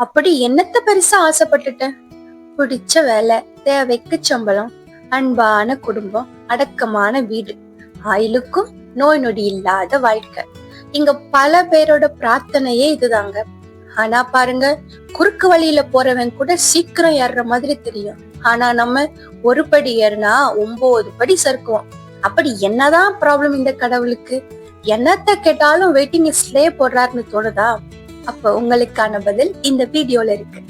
அப்படி என்னத்த பெருசா ஆசைப்பட்டுட்டேன் பிடிச்ச வேலை தேவைக்கு சம்பளம் அன்பான குடும்பம் அடக்கமான வீடு ஆயுளுக்கும் நோய் நொடி இல்லாத வாழ்க்கை. இங்க பல பேரோட பிரார்த்தனையே இதுதாங்க. ஆனா பாருங்க குறுக்கு வழியில போறவன் கூட சீக்கிரம் ஏறுற மாதிரி தெரியும். ஆனா நம்ம ஒரு படி ஏறினா ஒன்பது படி சறுக்குவோம். அப்படி என்னதான் ப்ராப்ளம் இந்த கடவுளுக்கு? என்னத்த கேட்டாலும் வெயிட்டிங் லிஸ்ட்லயே போடுறாருன்னு தோணுதா? அப்ப உங்களுக்கான பதில் இந்த வீடியோல இருக்கு.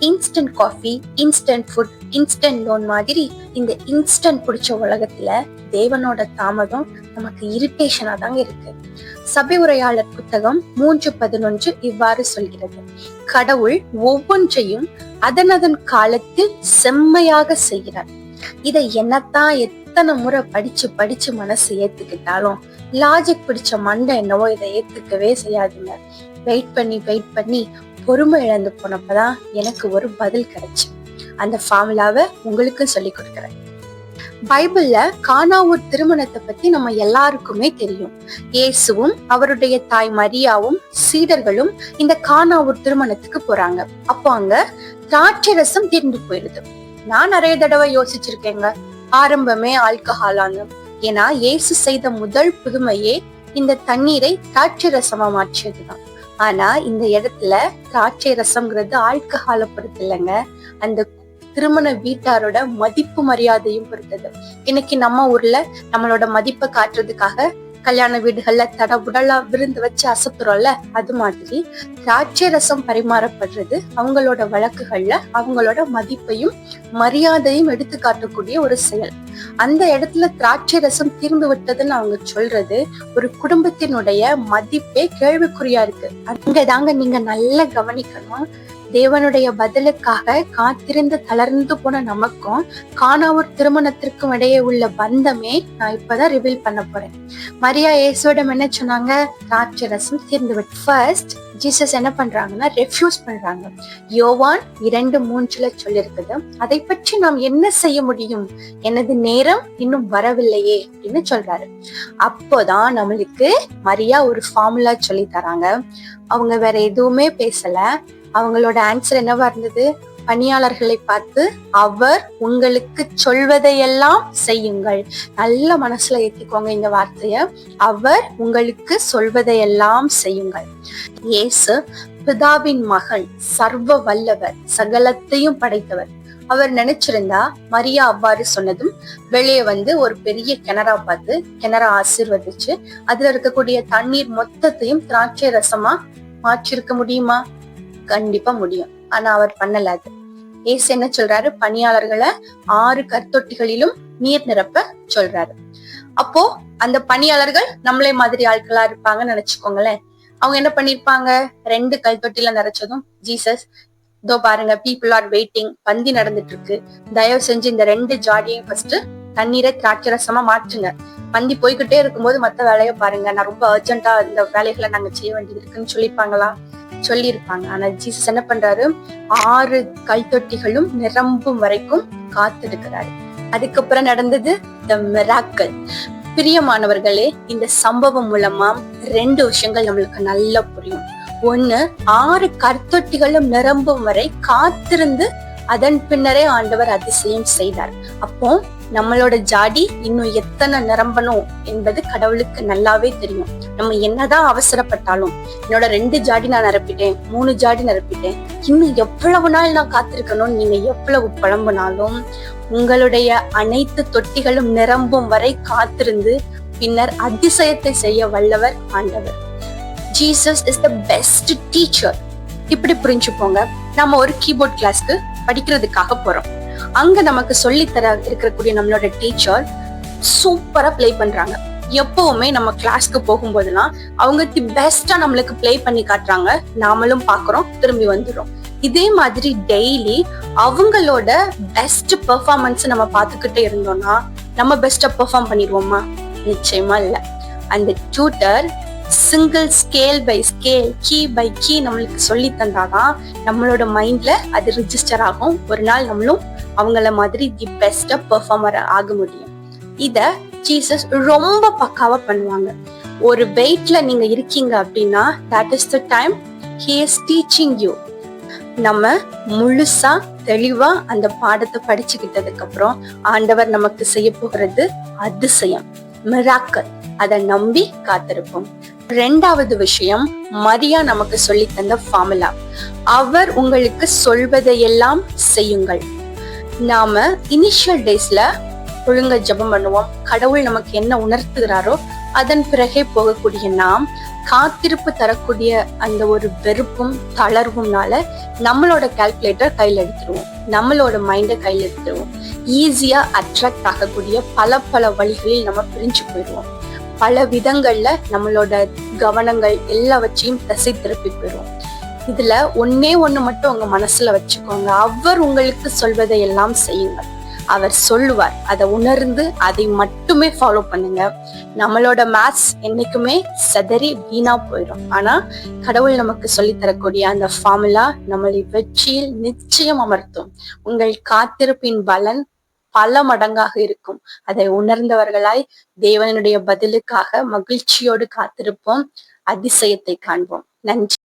Instant coffee instant food instant loan மாதிரி இந்த இன்ஸ்டன்ட் பிடிச்ச உலகத்துல தேவனோட தாமதம் நமக்கு இரிட்டேஷனா தாங்க இருக்கு. சபை உரையாளர் புத்தகம் மூன்று பதினொன்று இவ்வாறு சொல்கிறது. கடவுள் ஒவ்வொன்றையும் அதனதன் காலத்தில் செம்மையாக செய்கிறார். இதை என்னத்தான் எத்தனை முறை படிச்சு படிச்சு மனசு ஏத்துக்கிட்டாலும் லாஜிக் பிடிச்ச மண்டை என்னவோ இதை ஏத்துக்கவே செய்யாதுங்க. வெயிட் பண்ணி வெயிட் பண்ணி பொறுமை இழந்து போனப்பதான் எனக்கு ஒரு பதில் கிடைச்சு. அந்த ஃபார்முலாவை உங்களுக்கும் சொல்லி கொடுக்குறேன். பைபிள்ல கானாவூர் திருமணத்தை பத்தி நம்ம எல்லாருக்குமே தெரியும். இயேசுவும் அவருடைய தாய் மரியாவும் சீடர்களும் இந்த கானாவூர் திருமணத்துக்கு போறாங்க. அப்போ அங்க திராட்சை ரசம் தீர்ந்து போயிடுது. நான் நிறைய தடவை யோசிச்சிருக்கேங்க. ஆரம்பமே ஆல்கஹாலான்னு ஏன்னா இயேசு செய்த முதல் புதுமையே இந்த தண்ணீரை திராட்சை ரசமா மாற்றியதுதான் ஆனா இந்த இடத்துல திராட்சை ரசம்ங்கிறது ஆல்கஹாலை பொறுத்து இல்லைங்க. அந்த திருமண வீட்டாரோட மதிப்பு மரியாதையும் பொறுத்தது. இன்னைக்கு நம்ம ஊர்ல நம்மளோட மதிப்பை காட்டுறதுக்காக கல்யாண வீடுகள்ல தடபுடலா விருந்து வச்சு அசத்துறோம்ல அது மாதிரி திராட்சை ரசம் பரிமாறப்படுறது அவங்களோட வழக்குகள்ல அவங்களோட மதிப்பையும் மரியாதையும் எடுத்து காட்டக்கூடிய ஒரு செயல். அந்த இடத்துல திராட்சை ரசம் தீர்ந்து விட்டதுன்னு அவங்க சொல்றது ஒரு குடும்பத்தினுடைய மதிப்பே கேள்விக்குறியா இருக்கு. அங்கதாங்க நீங்க நல்லா கவனிக்கணும். தேவனுடைய பதிலுக்காக காத்திருந்து தளர்ந்து போன நமக்கும் காணாவூர் திருமணத்திற்கும் இடையே உள்ள பந்தமே நான் இப்பதான் ரிவீல் பண்ண போறேன். மரியா இயேசுவிடம் என்ன சொன்னாங்க? ராட்சரசம் தீர்ந்து விட்டு ஃபர்ஸ்ட் ஜீசஸ் என்ன பண்றாங்கன்னா ரெஃப்யூஸ் பண்றாங்க. யோவான் இரண்டு மூன்றுல சொல்லியிருக்குது அதை பற்றி நாம் என்ன செய்ய முடியும்? எனது நேரம் இன்னும் வரவில்லையே அப்படின்னு சொல்றாரு. அப்போதான் நம்மளுக்கு மரியா ஒரு ஃபார்முலா சொல்லி தராங்க. அவங்க வேற எதுவுமே பேசல. அவங்களோட ஆன்சர் என்னவா இருந்தது? பணியாளர்களை பார்த்து அவர் உங்களுக்கு சொல்வதையெல்லாம் செய்யுங்கள். நல்ல மனசுல ஏத்திக்கோங்க இந்த வார்த்தைய. அவர் உங்களுக்கு சொல்வதையெல்லாம் செய்யுங்கள். இயேசு பிதாவின் மகன் சர்வ வல்லவர் சகலத்தையும் படைத்தவர். அவர் நினைச்சிருந்தா மரியா அவ்வாறு சொன்னதும் வெளியே வந்து ஒரு பெரிய கிணறா பார்த்து கிணறா ஆசீர்வதிச்சு அதுல இருக்கக்கூடிய தண்ணீர் மொத்தத்தையும் திராட்சை ரசமா மாற்றிருக்க முடியுமா? கண்டிப்பா முடியும். ஆனா அவர் பண்ணல அது. ஏசு என்ன சொல்றாரு? பணியாளர்களை ஆறு கற்தொட்டிகளிலும் நீர் நிரப்ப சொல்றாரு. அப்போ அந்த பணியாளர்கள் நம்மளே மாதிரி ஆட்களா இருப்பாங்கன்னு நினைச்சுக்கோங்களேன். அவங்க என்ன பண்ணிருப்பாங்க? ரெண்டு கல் தொட்டில நிறைச்சதும் ஜீசஸ் இதோ பாருங்க பீப்புள் ஆர் வெயிட்டிங் பந்தி நடந்துட்டு இருக்கு தயவு செஞ்சு இந்த ரெண்டு ஜாடியையும் ஃபர்ஸ்ட் தண்ணீரை திராட்சரசமா மாற்றுங்க. பந்தி போய்கிட்டே இருக்கும்போது மத்த வேலையை பாருங்க. நான் ரொம்ப அர்ஜென்ட்டா இந்த வேலைகளை நாங்க செய்ய வேண்டியது இருக்குன்னு சொல்லிப்பாங்களா சொல்லியிருப்பாங்க. ஆனா ஜீசஸ் என்ன பண்றாரு? ஆறு கல் தொட்டிகளும் நிரம்பும் வரைக்கும் காத்திருக்கிறாரு. அதுக்கப்புறம் நடந்தது த மிராக்கல் பிரியமானவர்களே இந்த சம்பவம் மூலமா ரெண்டு விஷயங்கள் நம்மளுக்கு நல்லா புரியும். ஒண்ணு ஆறு கற்தொட்டிகளும் நிரம்பும் வரை காத்திருந்து அதன் பின்னரே ஆண்டவர் அதிசயம் செய்தார். அப்போ நம்மளோட ஜாடி இன்னும் எத்தனை நிரம்பணும் என்பது கடவுளுக்கு நல்லாவே தெரியும். நம்ம என்னதான் அவசரப்பட்டாலும் என்னோட ரெண்டு ஜாடி நான் நிரப்பிட்டேன் மூணு ஜாடி நிரப்பிட்டேன். இன்னும் எவ்வளவு நாள் நான் காத்திருக்கணும்னு நீங்க எவ்வளவு புலம்புனாலும் உங்களுடைய அனைத்து தொட்டிகளும் நிரம்பும் வரை காத்திருந்து பின்னர் அதிசயத்தை செய்ய வல்லவர் ஆண்டவர். Jesus is the best teacher இப்படி புரிஞ்சுப்போங்க நம்ம ஒரு கீபோர்ட் கிளாஸ்க்கு படிக்கிறதுக்காக போறோம். அங்க நமக்கு சொல்லித்தர இருக்கக்கூடிய நம்மளோட டீச்சர் சூப்பரா ப்ளே பண்றாங்க. எப்பவுமே நம்ம கிளாஸ்க்கு போகும்போதெல்லாம் அவங்க தி பெஸ்டா நம்மளுக்கு ப்ளே பண்ணி காட்டுறாங்க. நாமளும் பாக்குறோம் திரும்பி வந்துடும் இதே மாதிரி டெய்லி அவங்களோட பெஸ்ட் பெர்ஃபார்மன்ஸ் நம்ம பார்த்துக்கிட்டே இருந்தோம்னா நம்ம பெஸ்டா பெர்ஃபார்ம் பண்ணிடுவோமா? நிச்சயமா இல்ல. அந்த tutor single scale by scale key by key நம்மளுக்கு சொல்லி தந்தாதான் நம்மளோட மைண்ட்ல அது ரிஜிஸ்டர் ஆகும். ஒரு நாள் நம்மளும் அவங்கள மாதிரி தி பெஸ்டா பெர்ஃபார்மர் ஆக முடியும். இத ஜீசஸ் ரொம்ப பக்காவா பண்ணுவாங்க. ஒரு வெயிட்ல நீங்க இருக்கீங்க அப்படின்னா that is the time he teaching you நம்ம முழுசா தெளிவா அந்த பாடத்தை படிச்சுக்கிட்டதுக்கு அப்புறம் ஆண்டவர் நமக்கு செய்ய போகிறது அதிசயம். மிராக்கல் அதை நம்பி காத்திருப்போம். ரெண்டாவது விஷயம் மரியா நமக்கு சொல்லி தந்த ஃபார்முலா அவர் உங்களுக்கு சொல்வதையெல்லாம் செய்யுங்கள். நாம இனிஷியல் டேஸ்ல ஒழுங்கா ஜெபம் பண்ணுவோம். கடவுள் நமக்கு என்ன உணர்த்துகிறாரோ அதன் பிறகே போகக்கூடிய நாம் காத்திருப்பு தரக்கூடிய அந்த ஒரு வெறுப்பும் தளர்வும்னால நம்மளோட கால்குலேட்டர் கையில் எடுத்துருவோம். நம்மளோட மைண்டை கையில் எடுத்துருவோம். ஈஸியா அட்ராக்ட் ஆகக்கூடிய பல பல வழிகளில் நம்ம பிரிஞ்சு போயிடுவோம். பல விதங்கள்ல நம்மளோட கவனங்கள் எல்லாவற்றையும் திசை திருப்பி போயிடுவோம். இதுல ஒன்னே ஒண்ணு மட்டும் உங்க மனசுல வச்சுக்கோங்க. அவர் உங்களுக்கு சொல்வதை எல்லாம் செய்யுங்கள். அவர் சொல்லுவார். அதை உணர்ந்து அதை மட்டுமே ஃபாலோ பண்ணுங்க. நம்மளோட மேத்ஸ் என்னைக்குமே சதறி வீணா போயிடும். ஆனா கடவுள் நமக்கு சொல்லி தரக்கூடிய அந்த ஃபார்முலா நம்மளை வெற்றியில் நிச்சயம் அமர்த்தும். உங்கள் காத்திருப்பின் பலன் பல மடங்காக இருக்கும். அதை உணர்ந்தவர்களாய் தேவனுடைய பதிலுக்காக மகிழ்ச்சியோடு காத்திருப்போம். அதிசயத்தை காண்போம். நன்றி.